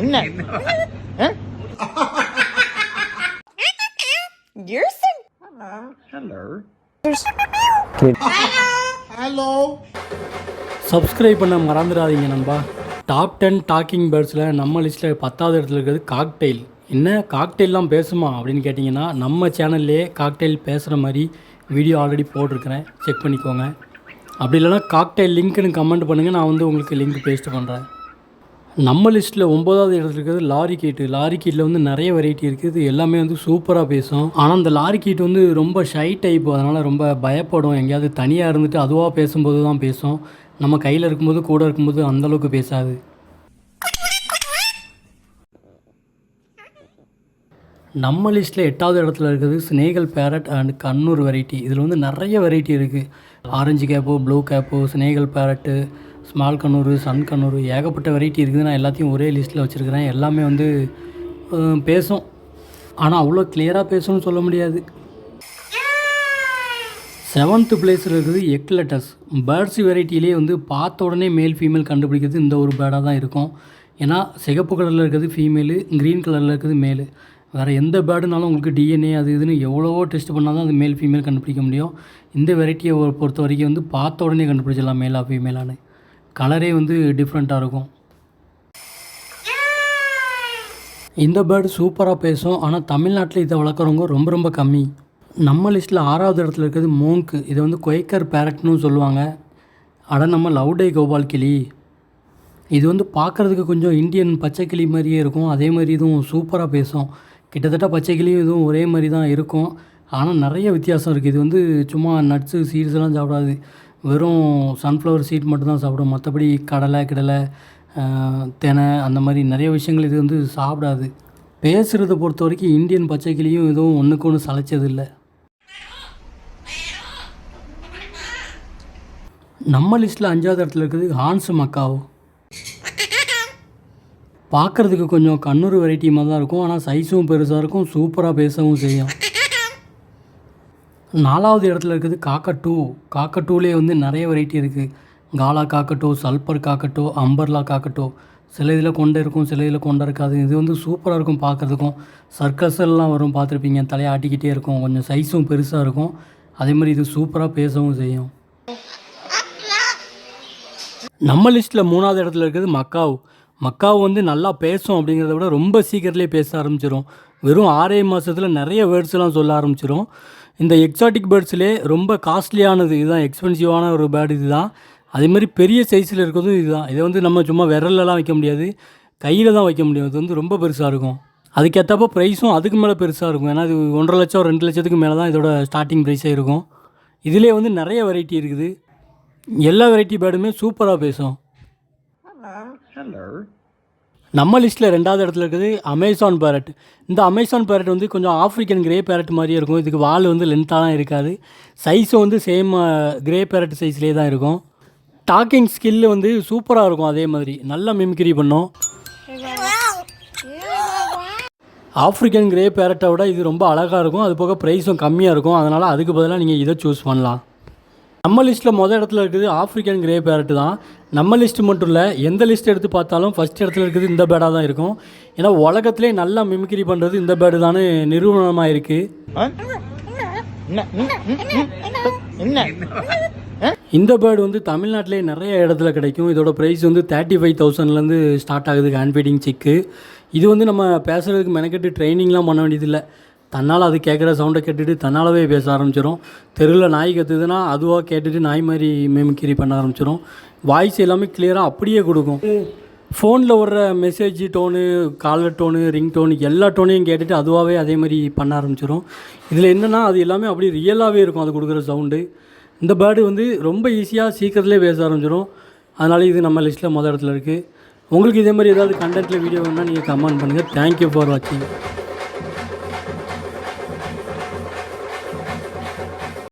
என்ன? You're so hello subscribe பண்ண மறந்துடாதீங்க நண்பா. டாப் டென் டாக்கிங் பேர்ட்ஸில் நம்ம லிஸ்ட்டில் பத்தாவது இடத்துல இருக்கிறது காக்டெயில் என்ன காக்டெயிலாம் பேசுமா அப்படின்னு கேட்டிங்கன்னா நம்ம சேனல்லே காக்டெயில் பேசுகிற மாதிரி வீடியோ ஆல்ரெடி போட்டிருக்கிறேன். செக் பண்ணிக்கோங்க. அப்படி இல்லைனா காக்டெயில் லிங்க்னு கமெண்ட் பண்ணுங்கள் நான் வந்து உங்களுக்கு லிங்க் பேஸ்ட் பண்ணுறேன் நம்ம லிஸ்ட்டில் ஒம்பதாவது இடத்துல இருக்கிறது லாரி கீட்டு. லாரி கீட்டில் வந்து நிறைய வெரைட்டி இருக்குது. எல்லாமே வந்து சூப்பராக பேசும். ஆனால் அந்த லாரி கீட் வந்து ரொம்ப ஷை டைப் அதனால் ரொம்ப பயப்படும். எங்கேயாவது தனியாக இருந்துட்டு அதுவாக பேசும்போது தான் பேசும். நம்ம கையில் இருக்கும்போது கூட இருக்கும்போது அந்தளவுக்கு பேசாது. நம்ம லிஸ்ட்டில் எட்டாவது இடத்துல இருக்குது Senegal parrot and conure variety இதில் வந்து நிறைய வெரைட்டி இருக்குது ஆரஞ்சு கேப்போ ப்ளூ கேப்போ Senegal parrot small conure sun conure ஏகப்பட்ட வெரைட்டி இருக்குது. நான் எல்லாத்தையும் ஒரே லிஸ்ட்டில் வச்சுருக்கிறேன். எல்லாமே வந்து பேசும். ஆனால் அவ்வளோ கிளியராக பேசணும்னு சொல்ல முடியாது. செவன்த்து பிளேஸில் இருக்குது எக்லெட்டஸ் பேர்ட்ஸ் வெரைட்டிலே வந்து பார்த்த உடனே மேல் ஃபீமேல் கண்டுபிடிக்கிறது இந்த ஒரு பேர்டாக தான் இருக்கும். ஏன்னா சிகப்பு கலரில் இருக்கிறது ஃபீமேலு க்ரீன் கலரில் இருக்கிறது மேலு வேறு எந்த பேர்டுனாலும் உங்களுக்கு டிஎன்ஏ அது இதுன்னு எவ்வளவோ டெஸ்ட் பண்ணால் தான் அது மேல் ஃபீமேல் கண்டுபிடிக்க முடியும். இந்த வெரைட்டியை பொறுத்த வரைக்கும் வந்து பார்த்த உடனே கண்டுபிடிச்சிடலாம் மேலா ஃபீமேலானு கலரே வந்து டிஃப்ரெண்ட்டாக இருக்கும். இந்த பேர்டு சூப்பராக பேசும். ஆனால் தமிழ்நாட்டில் இதை வளர்க்குறவங்க ரொம்ப ரொம்ப கம்மி. நம்ம லிஸ்ட்டில் ஆறாவது இடத்துல இருக்கிறது மோங்க்கு இதை வந்து கொய்க்கர் பேரட்னு சொல்லுவாங்க. அட நம்ம லவ்டே கோபால் கிளி. இது வந்து பார்க்குறதுக்கு கொஞ்சம் இந்தியன் பச்சை கிளி மாதிரியே இருக்கும். அதே மாதிரி இதுவும் சூப்பராக பேசும். கிட்டத்தட்ட பச்சை கிளியும் இதுவும் ஒரே மாதிரி தான் இருக்கும். ஆனால் நிறைய வித்தியாசம் இருக்குது இது வந்து சும்மா நட்ஸு சீட்ஸ் எல்லாம் சாப்பிடாது. வெறும் சன்ஃப்ளவர் சீட் மட்டும்தான் சாப்பிடும் மற்றபடி கடலை கிடலை தினை அந்த மாதிரி நிறைய விஷயங்கள் இது வந்து சாப்பிடாது. பேசுகிறத பொறுத்த வரைக்கும் இந்தியன் பச்சைக்கிளியும் எதுவும் ஒன்றுக்கு ஒன்று சளைச்சதில்லை. நம்ம லிஸ்ட்டில் அஞ்சாவது இடத்துல இருக்குது ஹான்ஸ் மக்காவோ பார்க்குறதுக்கு கொஞ்சம் கண்ணூர் வெரைட்டி மாதிரி தான் இருக்கும். ஆனால் சைஸும் பெருசாக இருக்கும். சூப்பராக பேசவும் செய்யும். நாலாவது இடத்துல இருக்குது காக்கட்டூ. காக்கட்டூலே வந்து நிறைய வெரைட்டி இருக்குது காலா காக்கட்டோ சல்பர் காக்கட்டோ அம்பர்லா காக்கட்டோ. சில இதில் கொண்டை இருக்கும் சில இதில் கொண்டை இருக்காது. இது வந்து சூப்பராக இருக்கும் பார்க்குறதுக்கும். சர்க்கஸ் எல்லாம் வரும் பார்த்துருப்பீங்க. தலையை ஆட்டிக்கிட்டே இருக்கும். கொஞ்சம் சைஸும் பெருசாக இருக்கும். அதே மாதிரி இது சூப்பராக பேசவும் செய்யும். நம்ம லிஸ்ட்டில் மூணாவது இடத்துல இருக்குது மக்காவ். மக்காவ் வந்து நல்லா பேசும் அப்படிங்கிறத விட ரொம்ப சீக்கிரத்துலேயே பேச ஆரம்பிச்சிடும் வெறும் ஆறே மாதத்தில் நிறைய வேர்ட்ஸ்லாம் சொல்ல ஆரம்பிச்சிடும் இந்த எக்ஸாட்டிக் பேர்ட்ஸ்லேயே ரொம்ப காஸ்ட்லியானது இதுதான் எக்ஸ்பென்சிவான ஒரு பேர்டு இதுதான். அதே மாதிரி பெரிய சைஸில் இருக்கிறதும் இதுதான். இதை வந்து நம்ம சும்மா விரல்லலாம் வைக்க முடியாது. கையில் தான் வைக்க முடியும். இது வந்து ரொம்ப பெருசாக இருக்கும். அதுக்கேற்றப்போ ப்ரைஸும் அதுக்கு மேலே பெருசாக இருக்கும். ஏன்னா இது ஒன்றரை லட்சம் ரெண்டு லட்சத்துக்கு மேலே தான் இதோட ஸ்டார்டிங் ப்ரைஸே இருக்கும். இதிலே வந்து நிறைய வெரைட்டி இருக்குது. எல்லா வெரைட்டி பேர்டுமே சூப்பராக பேசும். ஹலோ நம்ம லிஸ்ட்டில் ரெண்டாவது இடத்துல இருக்குது அமேசான் பேரட் இந்த அமேசான் பேரட் வந்து கொஞ்சம் ஆஃப்ரிக்கன் கிரே பேரட் மாதிரியே இருக்கும். இதுக்கு வால் வந்து லென்த்தாக தான் இருக்காது. சைஸும் வந்து சேம் கிரே பேரட் சைஸ்லேயே தான் இருக்கும். டாக்கிங் ஸ்கில்லு வந்து சூப்பராக இருக்கும் அதே மாதிரி. நல்லா மிமிக்ரி பண்ணும். ஆஃப்ரிக்கன் கிரே பேரட்டை விட இது ரொம்ப அழகாக இருக்கும். அது போக ப்ரைஸும் கம்மியாக இருக்கும். அதனால் அதுக்கு பதிலாக நீங்கள் இதை சூஸ் பண்ணலாம். நம்ம லிஸ்ட்டில் மொதல் இடத்துல இருக்குது ஆஃப்ரிக்கன் கிரே பேரட்டு தான். நம்ம லிஸ்ட்டு மட்டும் இல்லை எந்த லிஸ்ட் எடுத்து பார்த்தாலும் ஃபஸ்ட் இடத்துல இருக்குது இந்த பேடாக தான் இருக்கும். ஏன்னா உலகத்திலே நல்லா மிமிக்ரி பண்ணுறது இந்த பேடு தானே நிறுவனமாக இருக்குது என்ன இந்த பேர்டு வந்து தமிழ்நாட்டிலே நிறைய இடத்துல கிடைக்கும். இதோட ப்ரைஸ் வந்து தேர்ட்டி ஃபைவ் தௌசண்ட்லேருந்து ஸ்டார்ட் ஆகுது ஹேண்ட் ஃபீடிங் சிக்கு இது வந்து நம்ம பேசுகிறதுக்கு மெனக்கெட்டு ட்ரைனிங்லாம் பண்ண வேண்டியதில்லை. தன்னால் அது கேட்குற சவுண்டை கேட்டுட்டு தன்னாலவே பேச ஆரம்பிச்சிடும் தெருவில் நாய் கற்றுதுன்னா அதுவாக கேட்டுட்டு நாய் மாதிரி மேமிக்கிரி பண்ண ஆரம்பிச்சிடும் வாய்ஸ் எல்லாமே கிளியராக அப்படியே கொடுக்கும். ஃபோனில் வர்ற message tone caller tone ring tone எல்லா டோனையும் கேட்டுட்டு அதுவாகவே அதே மாதிரி பண்ண ஆரம்பிச்சிடும் இதில் என்னென்னா அது எல்லாமே அப்படி ரியலாகவே இருக்கும் அது கொடுக்குற சவுண்டு இந்த பேர்டு வந்து ரொம்ப ஈஸியாக சீக்கிரத்துலேயே பேச ஆரம்பிச்சிடும் அதனால இது நம்ம லிஸ்ட்டில் மொதல் இடத்துல இருக்குது உங்களுக்கு இதே மாதிரி ஏதாவது கண்டென்ட்டில் வீடியோ வேணுன்னா நீங்கள் கமெண்ட் பண்ணுங்கள் தேங்க்யூ ஃபார் வாட்சிங்